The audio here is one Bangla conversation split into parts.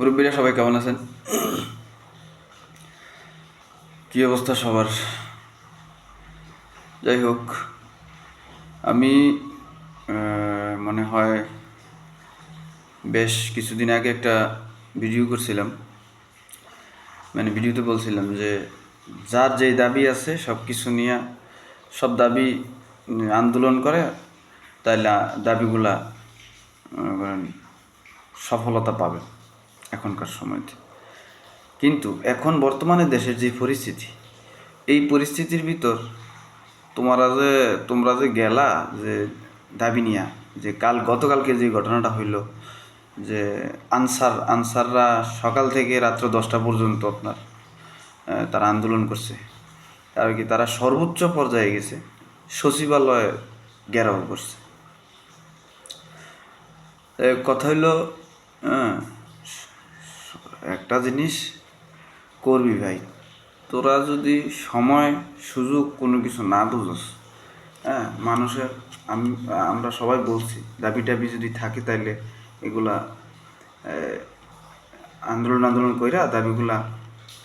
মুরব্বীরা সবাই কেমন আছেন? কি অবস্থা সবার? যাই হোক, আমি মনে হয় বেশ কিছুদিন আগে একটা ভিডিও করছিলাম। মানে ভিডিওতে বলছিলাম যে, যার যেই দাবি আছে সব কিছু নিয়ে, সব দাবি আন্দোলন করে, তাইলে দাবিগুলা সফলতা পাবে। এখনকার সময়তে। কিন্তু এখন বর্তমানে দেশের যে পরিস্থিতি, এই পরিস্থিতির ভিতর তোমরা যে তোমরা যে গেলা যে দাবি নিয়া, যে কাল, গতকালকে যে ঘটনাটা হইল, যে আনসার, আনসাররা সকাল থেকে রাত্র দশটা পর্যন্ত আপনার তারা আন্দোলন করছে। আর কি তারা সর্বোচ্চ পর্যায়ে গেছে, সচিবালয় ঘেরাও করছে। কথা হইল একটা জিনিস করবি ভাই। তোরা যদি সময়, সুযোগ কোনো কিছু না বুঝোস হ্যাঁ মানুষের আমি, আমরা সবাই বলছি, দাবি টাবি যদি থাকে তাইলে এগুলা আন্দোলন আন্দোলন কইরা দাবিগুলা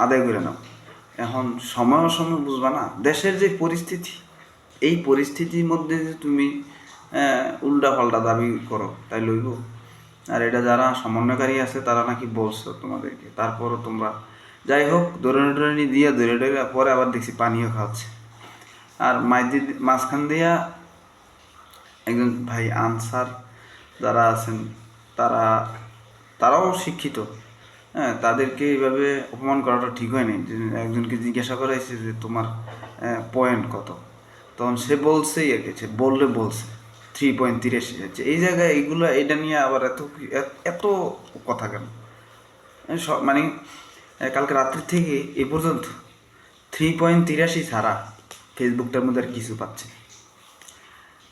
আদায় করে নাও। এখন সময় অসময় বুঝবা না, দেশের যে পরিস্থিতি, এই পরিস্থিতির মধ্যে যে তুমি উল্টা পাল্টা দাবি করো, তাই লইব? আর এটা যারা সমন্বয়কারী আছে, তারা নাকি বলছো তোমাদেরকে। তারপরও তোমরা যাই হোক দৌড়ানি দৌড়ানি দিয়ে দৌড়ে দৌড়ে পরে আবার দেখছি পানিও খাওয়াচ্ছে আর মাইদি মাঝখান দিয়া একজন ভাই আনসার যারা আছেন, তারা, তারাও শিক্ষিত। হ্যাঁ তাদেরকে এইভাবে অপমান করাটা ঠিক হয়নি একজনকে জিজ্ঞাসা করা হয়েছে যে তোমার পয়েন্ট কত? তখন সে বলছেই আর কি সে বললে বলছে। থ্রি পয়েন্ট তিরাশি হচ্ছে এই জায়গায় এইগুলো এটা নিয়ে আবার এত এত- কথা কেন? মানে কালকে রাত্রি থেকে এ পর্যন্ত থ্রি পয়েন্ট তিরাশি ছাড়া ফেসবুকটার মধ্যে আর কিছু পাচ্ছে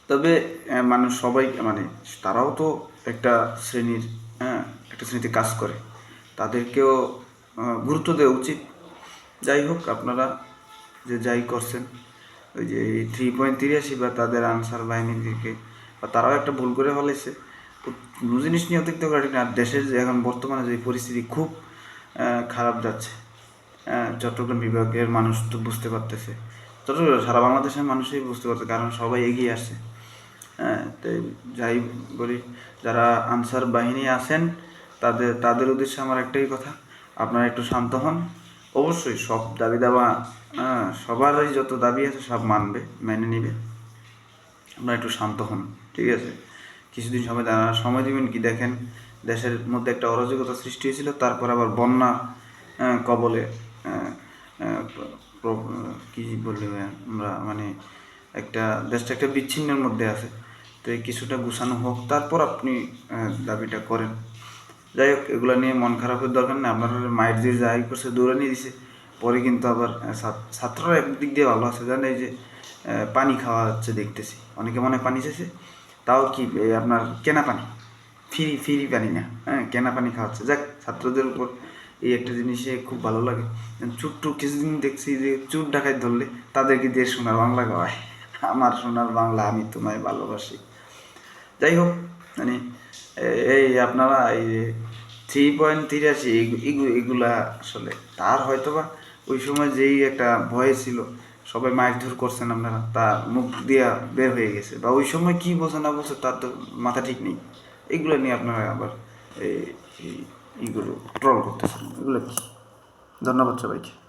তবে মানুষ সবাই মানে তারাও তো একটা শ্রেণির হ্যাঁ একটা শ্রেণীতে কাজ করে। তাদেরকেও গুরুত্ব দেওয়া উচিত। যাই হোক, আপনারা যে যাই করছেন, ওই যে থ্রি পয়েন্ট তিরাশি বা তাদের আনসার বাহিনীদেরকে বা তারাও একটা ভুল করে ফেলেছে জিনিস নিয়ে অতিরিক্ত করি আর দেশের যে এখন বর্তমানে যে পরিস্থিতি খুব খারাপ যাচ্ছে। চট্টগ্রাম বিভাগের মানুষ তো বুঝতে পারতেছে। চট্টগ্রাম সারা বাংলাদেশের মানুষই বুঝতে পারছে কারণ সবাই এগিয়ে আসে হ্যাঁ তো যাই বলি, যারা আনসার বাহিনী আছেন, তাদের তাদের উদ্দেশ্যে আমার একটাই কথা, আপনারা একটু শান্ত হন। অবশ্যই সব দাবি দাবা সবারই যত দাবি আছে সব মানবে, মেনে নিবে। আপনারা একটু শান্ত হন। ঠিক আছে? কিছুদিন সময় দাঁড়া সময় দিবেন কি? দেখেন, দেশের মধ্যে একটা অরাজকতা সৃষ্টি হয়েছিল, তারপর আবার বন্যা কবলে কি বলি আমরা মানে একটা, দেশটা একটা বিচ্ছিন্নের মধ্যে আছে। তো এই কিছুটা গুছানো হোক, তারপর আপনি দাবিটা করেন। যাই হোক, এগুলো নিয়ে মন খারাপের দরকার নেই। আপনার মায়ের দিয়ে যাই করছে দৌড়ে নিয়ে দিছে। পরে কিন্তু আবার ছাত্ররা একদিক দিয়ে ভালো আছে। জানে এই যে পানি খাওয়া হচ্ছে দেখতেছি। অনেকে মনে পানি চাইছে। তাও কি আপনার কেনা পানি? ফ্রি ফ্রি পানি না হ্যাঁ কেনা পানি খাওয়াচ্ছে। যাক, ছাত্রদের উপর এই একটা জিনিসে খুব ভালো লাগে। চুট্টু কিছুদিন দেখছি যে চুট ডাকায় ধরলে তাদেরকে দিয়ে সোনার বাংলা গাওয়ায়। আমার সোনার বাংলা আমি তোমায় ভালোবাসি। যাই হোক মানে এই আপনারা এই থ্রি পয়েন্ট তিরাশি এগুলা আসলে তার হয়তো বা ওই সময় যেই একটা ভয় ছিল সবাই মারধর করছেন আপনারা, তা মুখ দিয়া বের হয়ে গেছে। বা ওই সময় কি বলছে না বলছে তার তো মাথা ঠিক নেই। এগুলো নিয়ে আপনারা আবার এই, এই- এইগুলো ট্রল করতেছেন। এগুলো কি? ধন্যবাদ সবাইকে।